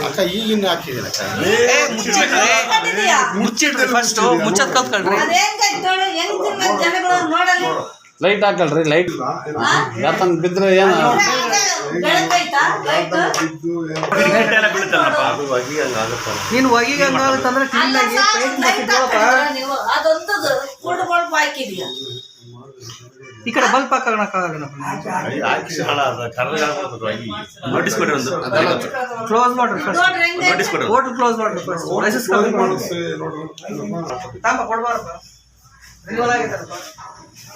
ಅಕ್ಕ ಈಗಿನ ಹಾಕಿದ್ದೀನಿ ಕಟ್ಟಿದ್ಯಾ? ಮುಚ್ಚಿಡ್ರಿ ಫಸ್ಟ್ ಮುಚ್ಚದ್ ಕಲ್ತ್ಕೊಳ್ರಿ. ಲೈಟ್ ಹಾಕಲ್ರಿ ಲೈಟ್? ಯಾಕಂದ್ ಬಿದ್ರೆ ಏನ? ನೀನು ಹೊಗಿಗೆ ಹಂಗಾಗುತ್ತಂದ್ರೆ ಕ್ಲೀನ್ ಆಗಿ ಪೇಂಟ್ ಅದೊಂದು ಹಾಕಿದ್ಯಾ ಹೆಂಗೆ? ನೋಟಿಸ್ ಕೊಡಿ ಹೋಟೆಲ್ ಕ್ಲೋಸ್ ಮಾಡ್ರಿ ಫಸ್ಟ್ ಲೈಸೆನ್ಸ್ ಕಮ್ಮಿ ಮಾಡಿ. ತಾಂಬ ಕೊಡ್ಬಾರಪ್ಪ ರಿನಿವಲ್ ಆಗಿದ್ದಾರಪ್ಪ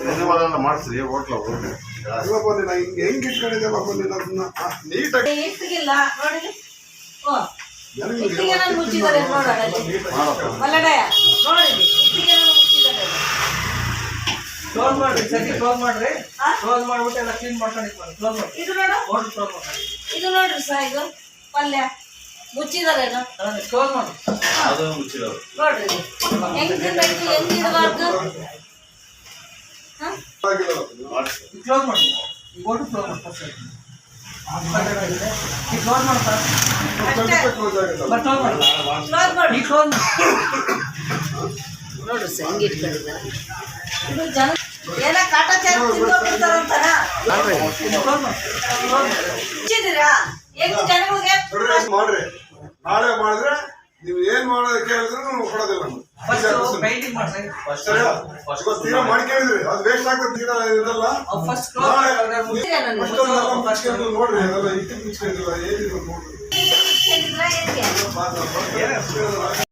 ರಿನಿವಲ್ ಮಾಡಿಸ್ರಿ ಹೋಟ್ಲ ಹೋಗಿ ಅದನ್ನ ನೀಟಾಗಿ ನೋಡಿ. ಓ ನನಗೆ ನಾನು ಮುಚ್ಚಿದ್ದಾರೆ ನೋಡಿ ಕ್ಲೋಸ್ ಮಾಡ್ರಿ ಸರಿ ಕ್ಲೋಸ್ ಮಾಡ್ರಿ. ಹಾ? ಕ್ಲೋಸ್ ಮಾಡ್ಬಿಟ್ಟು ಎಲ್ಲ ಕ್ಲೀನ್ ಮಾಡ್ಕೊಂಡು ಕ್ಲೋಸ್ ಮಾಡಿ ಇದು ನೋಡು. ಹೋಟೆಲ್ ಕ್ಲೋಸ್ ಮಾಡಿ ಇದು ನೋಡ್ರಿ ಸರ್ ಇದು? ಪಲ್ಯ. ಮುಚ್ಚಿದಾರೇನು ಕ್ಲೋಸ್ ಮಾಡಿ ಅದು ಮುಚ್ಚಿರೋದು. ನೋಡ್ರಿ. ಇದು. ಹೆಂಗ್ ತಿನ್ಬೇಕು ಹೆಂಗ್ ಇರಬಾರ್ದು ಹಾ? ಕ್ಲೋಸ್ ಮಾಡಿ ಹೋಟೆಲ್ ಕ್ಲೋಸ್ ಮಾಡಿ ಫಸ್ಟ್ ಈ ಕ್ಲೋಸ್ ಮಾಡ್ತಾ ಅಷ್ಟೇ. ಕ್ಲೋಸ್ ಮಾಡಿ ನೋಡ್ರಿ ಸರ್ ಹೆಂಗ್ ಇಟ್ಕೊಂಡಿದ್ದಾರೆ. ಏನ ಹೆಂಗ್ ಜನಗಳಿಗೆ? ಮಾಡ್ರಿ. ನಾಳೆ ಮಾಡಿದ್ರೆ ನೀವು ಏನ್ ಮಾಡೋದಕ್ಕೆ ಕೇಳಿದ್ರು ಕೊಡೋದಿಲ್ಲ ಮಾಡ್ಕೊಂಡಿದ್ರಿ. ಅದು ವೇಸ್ಟ್ ಆಗ್ತದೆ ತೀರಾ ಇದೆಲ್ಲ? ನೋಡ್ರಿ ಅದೆಲ್ಲ ಇಟ್ಟು ಮುಚ್ಕೊಂಡಿಲ್ಲ. ನೋಡ್ರಿ. ಮಾತಾಡ್ಬಾರ್ದು.